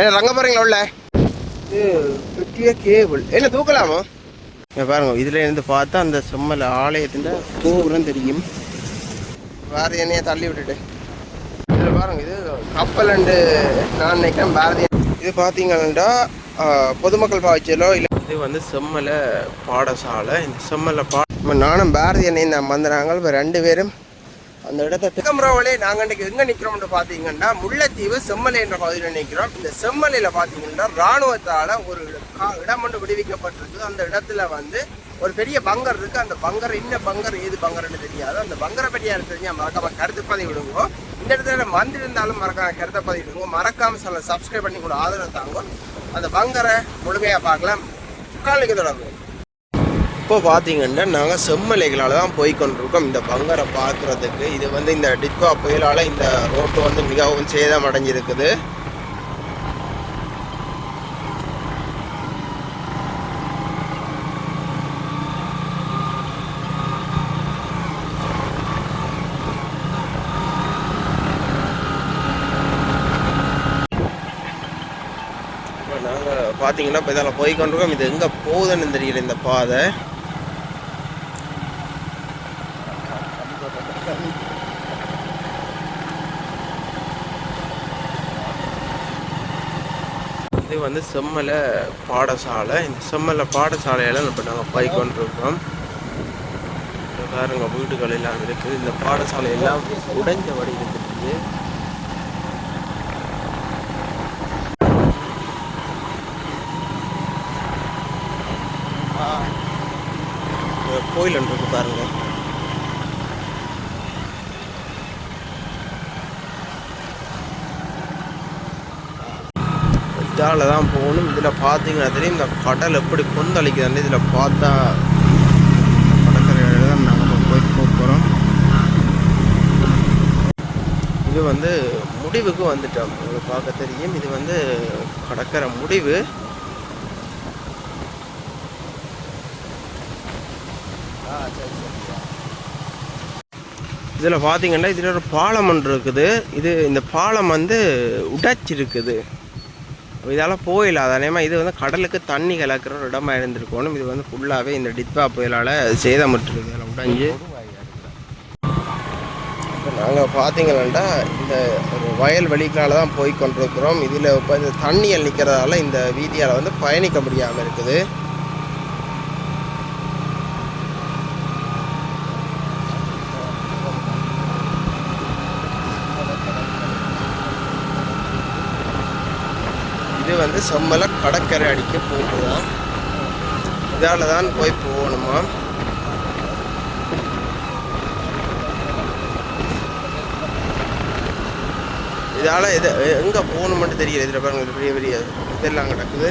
என்ன ரங்க போறீங்களா உள்ள. இது பெரிய கேபிள் என்ன தூக்கலாமா? பாருங்க இதுல இருந்து பார்த்தா அந்த செம்மல ஆலயத்தின் கோபுரம் தெரியும். பாரதி என்னைய தள்ளி விட்டுட்டு. இதுல பாருங்க இது கப்பல் அண்டு நான் நினைக்கிறேன் பாரதி. இது பார்த்தீங்கன்னா பொதுமக்கள் பாய்ச்சலோ இல்லை இது வந்து செம்மல பாடசாலை. இந்த செம்மல பா நானும் பாரதி அண்ணன் தான் வந்துடுறாங்க இப்போ ரெண்டு பேரும் அந்த இடத்த திகம்பரவலே நாங்கள் இன்றைக்கு எங்கே நிற்கிறோம்னு பார்த்தீங்கன்னா முல்லைத்தீவு செம்மலை என்ற பகுதியில் நிற்கிறோம் இந்த செம்மலையில் பார்த்தீங்கன்னா இராணுவத்தால் ஒரு இடம் ஒன்று விடுவிக்கப்பட்டிருக்கு அந்த இடத்துல வந்து ஒரு பெரிய பங்கர் இருக்கு. அந்த பங்கர் என்ன பங்கர் ஏது பங்கர்னு தெரியாது. அந்த பங்கரை பற்றி யாருக்கு தெரிஞ்சா மறக்காம கருத்து பதிவிடுங்க இந்த இடத்துல வந்திருந்தாலும் மறக்காம கருத்தை பதிவிடுங்க மறக்காம சில சப்ஸ்கிரைப் பண்ணி கூட ஆதரவு தாங்க. அந்த பங்கரை முழுமையாக பார்க்கலாம். காலைக்கு தொடங்கும் இப்போ பார்த்தீங்கன்னா நாங்கள் செம்மலைகளால் தான் போய் கொண்டிருக்கோம் இந்த பங்கரை பார்க்குறதுக்கு. இது வந்து இந்த டிட்வா புயலால் இந்த ரோட்டு வந்து மிகவும் சேதம் அடைஞ்சிருக்குது இப்போ நாங்கள் பார்த்தீங்கன்னா இப்போ இதில் போய் கொண்டிருக்கோம் இது எங்கே போகுதுன்னு தெரியல இந்த பாதை. வந்து செம்மலை பாடசாலை. இந்த செம்மலை பாடசாலையில் இப்போ நாங்கள் போய் கொண்டிருக்கோம். பாருங்க வீடுகள் எல்லாம் இருக்குது. இந்த பாடசாலை எல்லாம் உடைஞ்ச வடி இருக்குது கோயில் ஒன்று இருக்கு பாருங்க. இதால தான் போகணும். இதில் பார்த்தீங்கன்னா தெரியும் இந்த கடல் எப்படி கொந்தளிக்குதுன்னு இதில் பார்த்தா கடற்கரையில் தான் நாங்கள் போய் போக போகிறோம் இது வந்து முடிவுக்கு வந்துட்டோம். உங்களுக்கு பார்க்க தெரியும் இது வந்து கடற்கரை முடிவு. இதில் பார்த்தீங்கன்னா இதில் ஒரு பாலம் ஒன்று இருக்குது. இது இந்த பாலம் வந்து உடைச்சிருக்குது. இதால் போயிடல அதேமா இது வந்து கடலுக்கு தண்ணி கலக்கிற ஒரு இடமா இருந்திருக்கணும். இது வந்து ஃபுல்லாகவே இந்த டித்வா புயலால் சேதமிட்டுருக்கு அதில் உடஞ்சி. இப்போ நாங்கள் பார்த்தீங்கன்னா இந்த ஒரு வயல் வெளிக்கால தான் போய் கொண்டிருக்கிறோம். இதில் இப்போ இந்த தண்ணியில் நிற்கிறதால இந்த வீதியால் வந்து பயணிக்க முடியாமல் இருக்குது இது வந்து செம்மல கடற்கரை அடிக்க போகுதான் இதால் தான் போய் போகணுமா? இதால் இது எங்கே போகணுமென்று தெரியல. இதில் பாருங்க இது பெரிய பெரிய இதெல்லாம் கிடக்குது.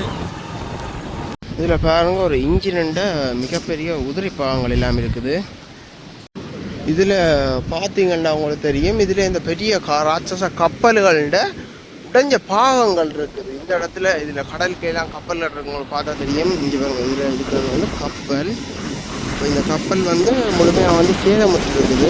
இதில் பாருங்க ஒரு இன்ஜினண்ட மிகப்பெரிய உதிரி பாகங்கள் எல்லாம் இருக்குது. இதில் பார்த்தீங்கன்னா உங்களுக்கு தெரியும். இதில் இந்த பெரிய கா ராட்சச கப்பல்கள்ட உடைஞ்ச பாகங்கள் இருக்குது. இந்த இடத்துல இதில் கடலுக்கெல்லாம் கப்பல் இருக்கிறவங்களுக்கு பார்த்தா தெரியும். இங்கே பாருங்க இதில் இருக்கிறது வந்து கப்பல். இப்போ இந்த கப்பல் வந்து முழுமையாக வந்து சேதமுற்று இருக்குது.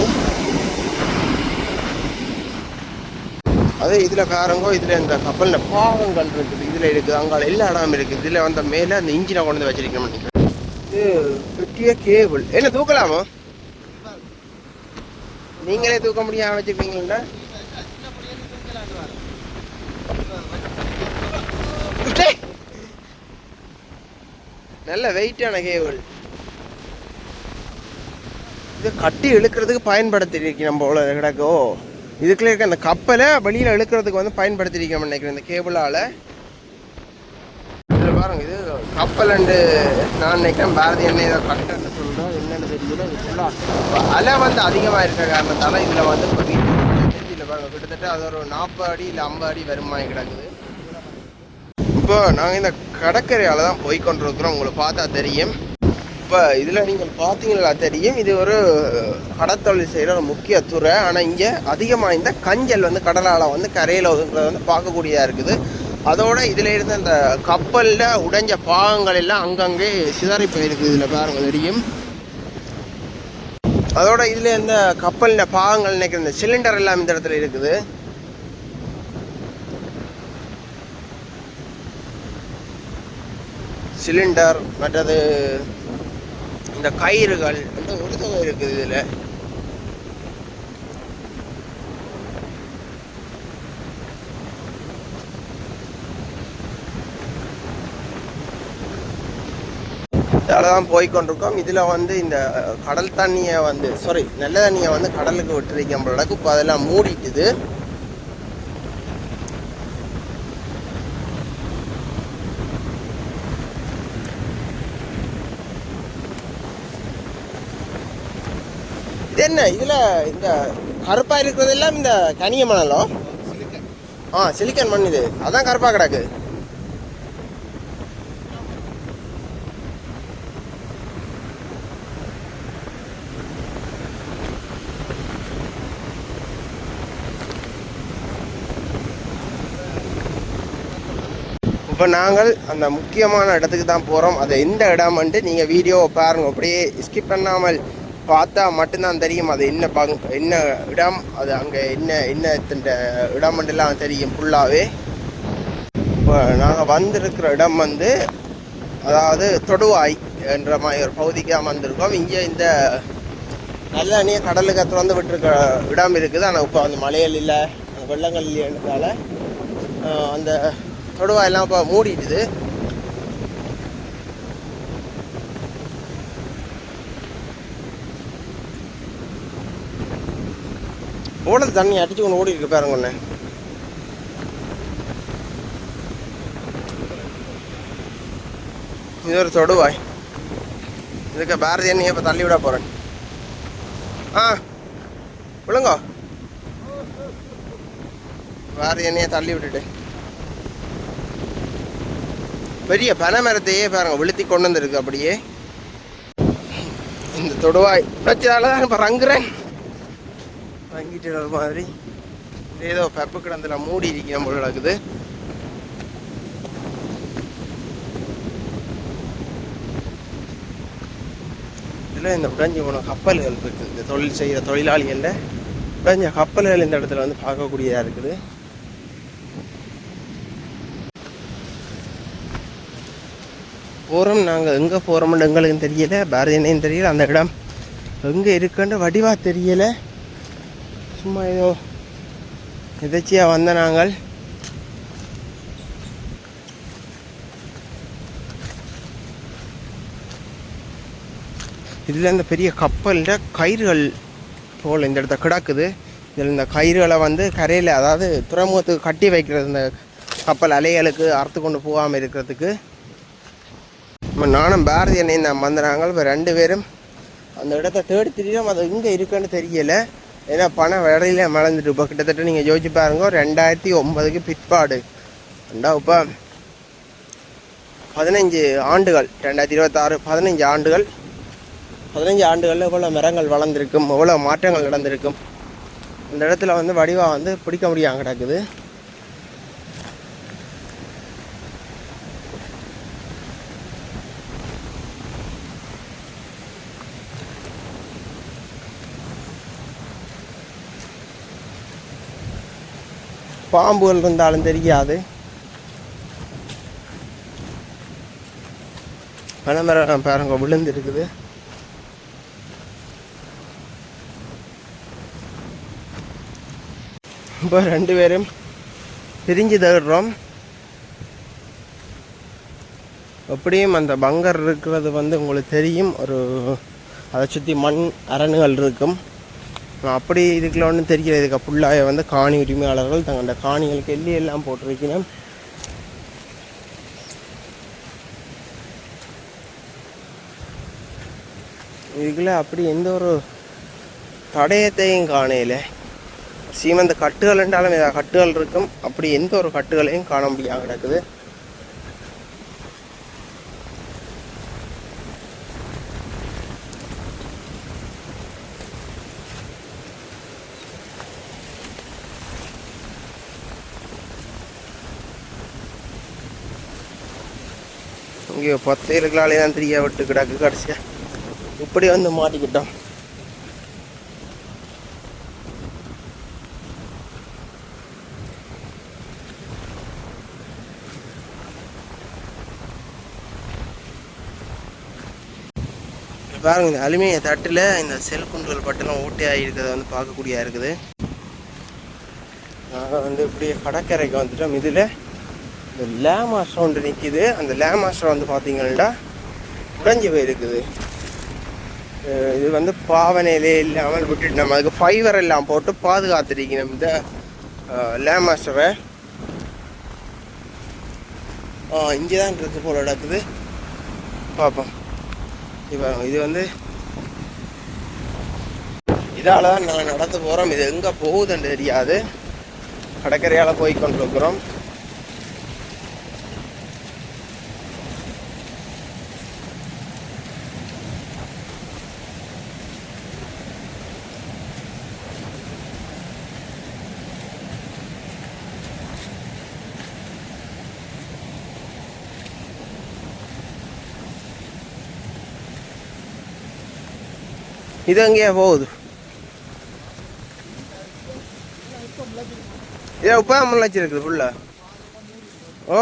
அதே இதில் காரங்கோ இதில் இந்த கப்பலில் பாவங்கள் இருக்குது. இதில் இருக்குது அங்கே எல்லா இடம் இருக்குது. இதில் வந்த மேலே அந்த இன்ஜினை கொண்டு வந்து வச்சிருக்கணும் நினைக்கிறேன். இது பெரிய கேபிள் என்ன தூக்கலாமா? நீங்களே தூக்க முடியாமல் வச்சுருக்கீங்களா நல்ல வெயிட்டான கேபிள் இது கட்டி இழுக்கிறதுக்கு பயன்படுத்திருக்கு நம்ம அவ்வளோ கிடக்கோ. இதுக்குள்ள இருக்க அந்த கப்பலை வெளியில் இழுக்கிறதுக்கு வந்து பயன்படுத்திருக்கோம் நினைக்கிறேன் இந்த கேபிளால் இதில் பாருங்க இது கப்பல் அண்டு நான் நினைக்கிறேன் பாரதி என்ன இதை கட்டன்னு சொல்கிறோம் என்னன்னு தெரியல இது அலை வந்து அதிகமாக இருக்க காரணத்தால் இதில் வந்து இப்போ இதில் பாருங்க கிட்டத்தட்ட அது ஒரு நாற்பது அடி இல்லை ஐம்பது அடி வருமானம் கிடக்குது. இப்போ நாங்கள் இந்த கடற்கரையால் தான் போய் கொண்டிருக்கிறோம். உங்களை பார்த்தா தெரியும். இப்போ இதில் நீங்கள் பார்த்தீங்களா தெரியும். இது ஒரு கடத்தொழில் செய்கிற ஒரு முக்கிய துறை. ஆனால் இங்கே அதிகமாக இந்த கஞ்சல் வந்து கடலால் வந்து கரையில் வந்து பார்க்கக்கூடியதாக இருக்குது. அதோட இதில் இருந்த அந்த கப்பலில் உடைஞ்ச பாகங்கள் எல்லாம் அங்கங்கே சிதறி போயிருக்கு. இதில் பாருங்க தெரியும். அதோட இதில் இந்த கப்பலில் பாகங்கள் நினைக்கிற இந்த சிலிண்டர் எல்லாம் இந்த இடத்துல இருக்குது. சிலிண்டர் மற்றது இந்த கயிறுகள் வந்து ஒரு தொகை இருக்குது இதில். இதில் தான் போய் கொண்டிருக்கோம். இதில் வந்து இந்த கடல் தண்ணியை வந்து சாரி நல்ல தண்ணியை வந்து கடலுக்கு விட்டுருக்கோம் அளவுக்கு இப்போ அதெல்லாம் மூடிட்டுது. என்ன இதில் இந்த கருப்பாக இருக்கிறது எல்லாம் இந்த கனிய மணலோ? ஆ சிலிக்கன் மண் இது. அதான் கருப்பாக கிடக்கு. இப்போ நாங்கள் அந்த முக்கியமான இடத்துக்கு தான் போகிறோம் அது எந்த இடம் நீங்கள் வீடியோவை பாருங்க. அப்படியே ஸ்கிப் பண்ணாமல் பார்த்தா மட்டும்தான் தெரியும் அது என்ன பங் என்ன இடம் அது அங்கே என்ன என்ன இந்த இடம் மட்டும்லாம் தெரியும் ஃபுல்லாகவே இப்போ நாங்கள் வந்திருக்கிற இடம் வந்து அதாவது தொடுவாய் என்ற மாதிரி ஒரு பகுதிக்காக வந்திருக்கோம். இங்கே இந்த நல்ல தண்ணியை கடலுக்கு திறந்து விட்டுருக்க இடம் இருக்குது. ஆனால் இப்போ அந்த மலையில் இல்லை அந்த வெள்ளங்கள் இல்லைன்றதால அந்த தொடுவாயெல்லாம் இப்போ மூடிட்டுது. ஓடுறது தண்ணி அடிச்சு ஒன்று ஓடி பாருங்க ஒன்று இது ஒரு தொடுவாய். இதுக்கு பாரதி எண்ணெயை இப்போ தள்ளி விட போகிறேன் ஆ விழுங்கோ. பாரதி எண்ணெயை தள்ளி விட்டுட்டு. பெரிய பனை மரத்தையே பாருங்க விழுத்தி கொண்டு வந்துருக்கு அப்படியே. இந்த தொடுவாய். வச்சால தான் இப்போ ரங்குறேன். வாங்கிட்டு ஒரு மாதிரி. ஏதோ பெப்பு கிடந்துல மூடி இருக்கிற போல இருக்குது இதில் இந்த உடைஞ்சு போன கப்பல்கள் இருக்குது. இந்த தொழில் செய்கிற தொழிலாளிகளில் உடஞ்ச கப்பல்கள் இந்த இடத்துல வந்து பார்க்கக்கூடியதாக இருக்குது. போகிறோம் நாங்கள். எங்கே போகிறோம்னு எங்களுக்கும் தெரியலை. பாரதியனையும் தெரியல. அந்த இடம் எங்கே இருக்குன்னு வடிவாக தெரியலை. சும்மா ஏதோ எதர்ச்சியாக வந்த நாங்கள். இதில் இந்த பெரிய கப்பலில் கயிறுகள் போல் இந்த இடத்த கிடக்குது. இதில் இந்த கயிறுகளை வந்து கரையில் அதாவது துறைமுகத்துக்கு கட்டி வைக்கிறது இந்த கப்பல் அலைகளுக்கு அறுத்து கொண்டு போகாமல் இருக்கிறதுக்கு. நம்ம நானும் பாரதி அண்ணையும் நான் வந்துடுறாங்க இப்போ ரெண்டு பேரும் அந்த இடத்த தேடி தெரியும் அது இங்கே இருக்குன்னு தெரியலை. ஏன்னா பணம் விலையில மறந்துட்டு இப்போ கிட்டத்தட்ட நீங்கள் யோசிச்சு பாருங்க ரெண்டாயிரத்தி ஒன்பதுக்கு பிற்பாடு. ரெண்டா இப்போ பதினஞ்சு ஆண்டுகள் ரெண்டாயிரத்தி இருபத்தாறு பதினஞ்சு ஆண்டுகள். பதினஞ்சு ஆண்டுகளில் எவ்வளோ மரங்கள் வளர்ந்துருக்கும் எவ்வளோ மாற்றங்கள் நடந்திருக்கும். இந்த இடத்துல வந்து வடிவா வந்து பிடிக்க முடியாமல் கிடக்குது. பாம்புகள் இருந்தாலும் தெரியாது. பனைமரம் பாருங்க விழுந்து இருக்குது இப்போ ரெண்டு பேரும் பிரிஞ்சு தேடுறோம். எப்படியும் அந்த பங்கர் இருக்கிறது வந்து உங்களுக்கு தெரியும். ஒரு அதை சுற்றி மண் அரணுகள் இருக்கும். அப்படி இதுக்குள்ள ஒன்றும் தெரியல இதுக்கு ஃபுல்லாக வந்து காணி உரிமையாளர்கள் தங்களோட காணிகளுக்கு எல்லி எல்லாம் போட்டிருக்கணும் இதுக்குள்ள அப்படி எந்த ஒரு தடயத்தையும் காணையில் சீமந்த கட்டுகள் என்றாலும் ஏதாவது கட்டுகள் இருக்கும். அப்படி எந்த ஒரு கட்டுகளையும் காண முடியாது கிடக்குது. ஐயோ பத்து இருக்கலாலே தான் தெரியா விட்டு கிடக்கு கடைசியா. இப்படி வந்து மாட்டிக்கிட்டோம். பாருங்க இந்த அலுமினிய தட்டில் இந்த செல் குண்டுகள் பட்டெல்லாம் ஓட்டையாக இருக்கிறத வந்து பார்க்கக்கூடிய இருக்குது. நாங்கள் வந்து இப்படியே கடற்கரைக்கு வந்துட்டோம். இதில் இந்த லேமாஸ்டர் ஒன்று நிற்கிது அந்த லேமாஸ்டர் வந்து பார்த்தீங்கன்னா உடஞ்சி போயிருக்குது. இது வந்து பாவனையிலே இல்லாமல் விட்டுட்டு நம்ம அதுக்கு ஃபைவர் எல்லாம் போட்டு பாதுகாத்துருக்கணும். இந்த லேமாஸ்டரை இங்கே தான் இருக்கு போல் நடக்குது. பார்ப்போம் இப்போ இது வந்து இதால தான் நாங்கள் நடத்த போகிறோம் இது எங்கே போகுதுன்னு தெரியாது. கடற்கரையால் போய் கொண்டிருக்கிறோம். இது எங்கேயா போகுது ஏ இப்போ முள்ளாச்சி இருக்குது ஃபுல்ல ஓ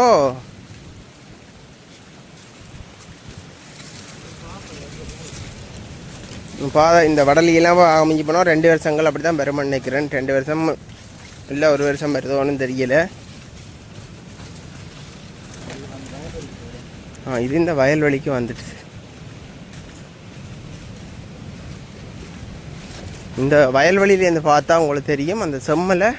பாதை இந்த வடலியெல்லாம் அமைஞ்சு போனால் ரெண்டு வருஷங்கள் அப்படி தான் பெருமன் நினைக்கிறேன் ரெண்டு வருஷம் இல்லை ஒரு வருஷம் வருதோன்னு தெரியல ஆ இது இந்த வயல்வெளிக்கு வந்துட்டு இந்த வயல்வெளியிலேருந்து பார்த்தா உங்களுக்கு தெரியும் அந்த செம்மலை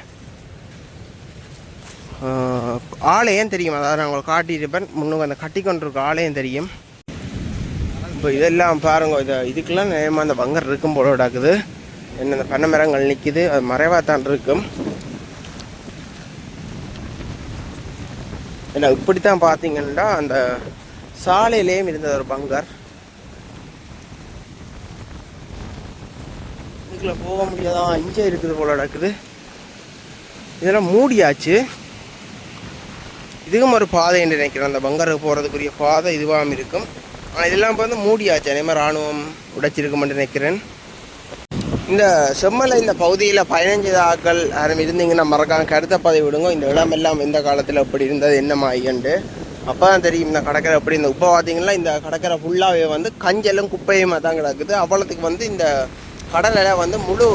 ஆலயம் தெரியும். அதாவது நான் உங்களுக்கு காட்டியிருப்பேன். முன்னுக்கு அந்த கட்டி கொண்டிருக்க ஆலயம் தெரியும். இப்போ இதெல்லாம் பாருங்க இதை இதுக்கெல்லாம் நேரமாக அந்த பங்கர் இருக்கும் போல விடாக்குது என்ன அந்த பண்ண மரங்கள் நிற்கிது அது மறைவாக தான் இருக்கும். ஏன்னா இப்படி தான் பார்த்தீங்கன்னா அந்த சாலையிலேயும் இருந்தது ஒரு பங்கர். இதுக்குள்ள போக முடியாதான் இங்கே இருக்குது போல நடக்குது. இதெல்லாம் மூடியாச்சு. இதுவும் ஒரு பாதை என்று நினைக்கிறேன். அந்த பங்கருக்கு போகிறதுக்குரிய பாதை இதுவாகவும் இருக்கும். ஆனால் இதெல்லாம் இப்போ வந்து மூடியாச்சு. அதே மாதிரி ராணுவம் உடைச்சிருக்கும் என்று நினைக்கிறேன். இந்த செம்மலை இந்த பகுதியில் பதினஞ்சு ஆட்கள் யாரும் இருந்தீங்கன்னா மறக்காம கருத்த பதவி விடுங்க. இந்த இடம் எல்லாம் இந்த காலத்தில் எப்படி இருந்தது என்ன மாய்கண்டு அப்போ தான் தெரியும். இந்த கடற்கரை எப்படி இந்த உப்பை பார்த்தீங்கன்னா இந்த கடற்கரை ஃபுல்லாகவே வந்து கஞ்சலும் குப்பையுமா தான் கிடக்குது. அவ்வளோத்துக்கு வந்து இந்த கடலில் வந்து முழு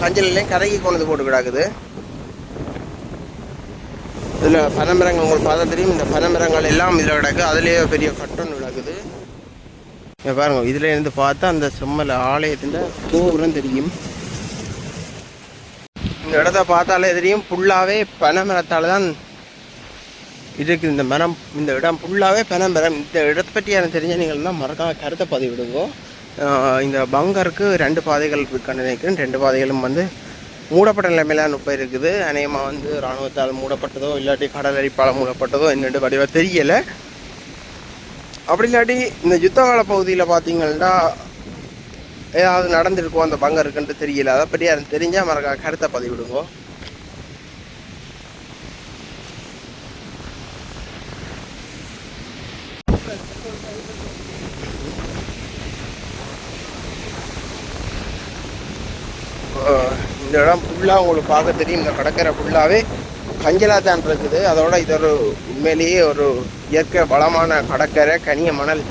கஞ்சலையும் கரைக்கி கொண்டு போட்டு கிடக்குது. இதில் பனமரங்கள் உங்களுக்கு பார்த்தா தெரியும் இந்த பனமரங்கள் எல்லாம் இதில் கிடக்கு. அதுலேயே பெரிய கட்டம் கிடக்குது இங்கே பாருங்க இதில் இருந்து பார்த்தா அந்த செம்மல ஆலயத்தின் கோபுரம் தெரியும். இந்த இடத்த பார்த்தாலே தெரியும் ஃபுல்லாகவே பனைமரத்தால் தான் இருக்குது இந்த மரம். இந்த இடம் ஃபுல்லாகவே பனைமரம். இந்த இடத்தை பற்றி எனக்கு தெரிஞ்ச நீங்கள் தான் மறக்காம கருத்தை பதிவிடுங்க. இந்த பங்கருக்கு ரெண்டு பாதைகள் இருக்குன்னு நினைக்கிறேன். ரெண்டு பாதைகளும் வந்து மூடப்பட்ட நிலைமையில இப்போ இருக்குது. அநேகமாக வந்து இராணுவத்தால் மூடப்பட்டதோ இல்லாட்டி கடல் அரிப்பால் மூடப்பட்டதோ என்னென்று வடிவம் தெரியலை. அப்படி இல்லாட்டி இந்த யுத்தகால பகுதியில் பார்த்தீங்கன்னா ஏதாவது நடந்திருக்கும் அந்த பங்கம் இருக்குன்ட்டு தெரியல. அதை பற்றி யாரும் தெரிஞ்சால் மறக்க கருத்தை பதிவிடுங்க. இந்த இடம் ஃபுல்லாக உங்களுக்கு பார்க்க தெரியும். இந்த கடற்கரை ஃபுல்லாகவே கஞ்சலா தான் இருக்குது. அதோட இது ஒரு உண்மையிலேயே ஒரு இயற்கை வளமான கடற்கரை கனிய மணல்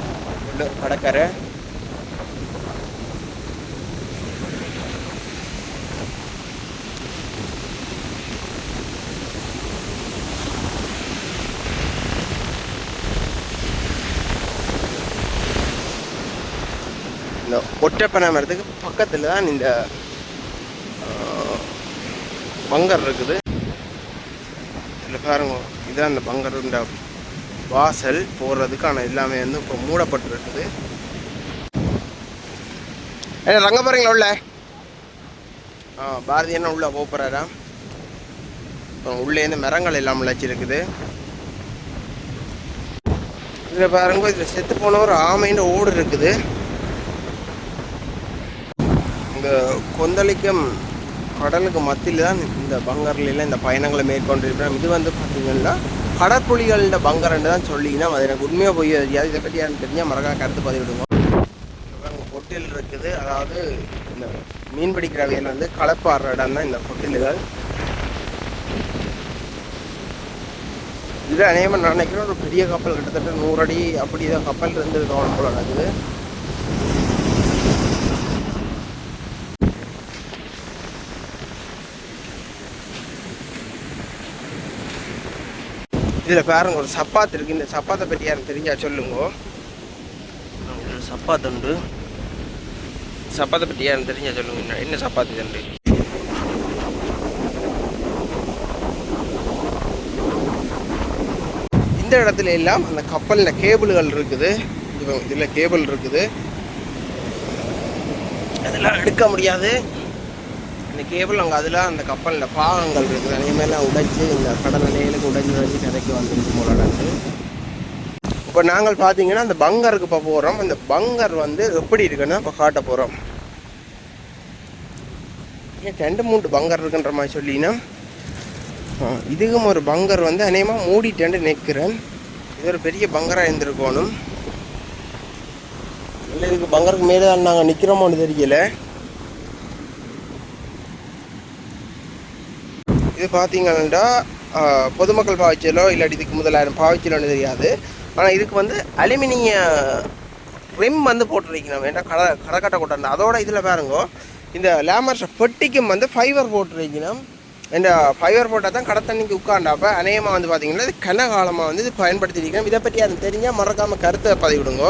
கடற்கரை. இந்த ஒற்றைப்பனை மரத்துக்கு பக்கத்தில் தான் இந்த பங்கர் இருக்குது. இதில் பாருங்க இதுதான் அந்த பங்கர் இந்த வாசல் போடுறதுக்கான எல்லாமே வந்து இப்போ மூடப்பட்டிருக்குது. ஏன்னா ரங்க பாருங்களா உள்ள. ஆ பாரதி என்ன உள்ளே போக போகிறாரா உள்ளே இருந்து மரங்கள் எல்லாம் விளைச்சிருக்குது இதில் பாருங்க இதில் செத்து போன ஒரு ஆமைன்னு ஓடு இருக்குது. இந்த கொந்தளிக்கும் கடலுக்கு மத்தியில் தான் இந்த பங்கர்லாம் இந்த பயணங்களை மேற்கொண்டிருக்கிறோம் இது வந்து பார்த்திங்கன்னா கடற்புலிகளோட பங்கர்ன்னு தான் சொல்லிங்கன்னா அது எனக்கு உண்மையாக போய் தெரியாது. இதை பற்றி எனக்கு தெரிஞ்சால் மறக்காம கருத்து பதிவிடுவோம் பொட்டில் இருக்குது. அதாவது இந்த மீன் பிடிக்கிற வகையில் வந்து கலப்பாடுற இடம் தான் இந்த பொட்டில்கள். இது அநேகமாக நான் நினைக்கிறேன் ஒரு பெரிய கப்பல் கிட்டத்தட்ட நூறு அடி அப்படி தான் கப்பல் இருந்து கவனம் போல நடக்குது இதில் பாருங்க ஒரு சப்பாத்து இருக்குது இந்த சப்பாத்தை பற்றி யாரும் தெரிஞ்சா சொல்லுங்க. சப்பாத்து உண்டு. சப்பாத்தை பற்றி யாரும் தெரிஞ்சா சொல்லுங்க. என்ன- சப்பாத்து உண்டு? இந்த இடத்துல எல்லாம் அந்த கப்பலில் கேபிள்கள் இருக்குது. இதில் கேபிள் இருக்குது. அதெல்லாம் எடுக்க முடியாது. இந்த கேபிள் அங்கே அதில் அந்த கப்பலில் பாகங்கள் இருக்குது. அதே உடைச்சி இந்த கடல் நிலையிலுக்கு உடைஞ்சு உடைஞ்சி கரைக்கு வந்துருக்கு மூலடந்து இப்போ நாங்கள் பார்த்தீங்கன்னா அந்த பங்கருக்கு இப்போ போகிறோம் அந்த பங்கர் வந்து எப்படி இருக்குன்னா இப்போ காட்ட போகிறோம் ஏன் ரெண்டு மூன்று பங்கர் இருக்குன்ற மாதிரி சொல்லினா? இதுக்கும் ஒரு பங்கர் வந்து அநேகமாக மூடிட்டேன்னு நிற்கிறேன் இது ஒரு பெரிய பங்கராக இருந்திருக்கணும். இல்லை இதுக்கு பங்கருக்கு மேலே தான் நாங்கள் நிற்கிறோமோன்னு தெரியல. இது பார்த்தீங்கன்னா பொதுமக்கள் பாவிச்சலோ இல்லாட்டி இதுக்கு முதலாயிரம் பாவிச்சலோன்னு தெரியாது. ஆனால் இதுக்கு வந்து அலுமினிய ரிம் வந்து போட்டுருக்கணும் வேண்டாம் கடை கடைக்கட்டை கொட்டாண்டு அதோட இதில் பாருங்க இந்த லேமர்ஸ் பெட்டிக்கும் வந்து ஃபைபர் போட்டுருக்கணும் இந்த ஃபைபர் போட்டால் தான் கடை தண்ணிக்கு உட்காண்டாப்ப அநேகமாக வந்து பார்த்தீங்கன்னா இது கனகாலமாக வந்து இது பயன்படுத்திருக்கணும் இதை பற்றி அது தெரிஞ்சால் மறக்காமல் கருத்தை பதிவிடுங்க.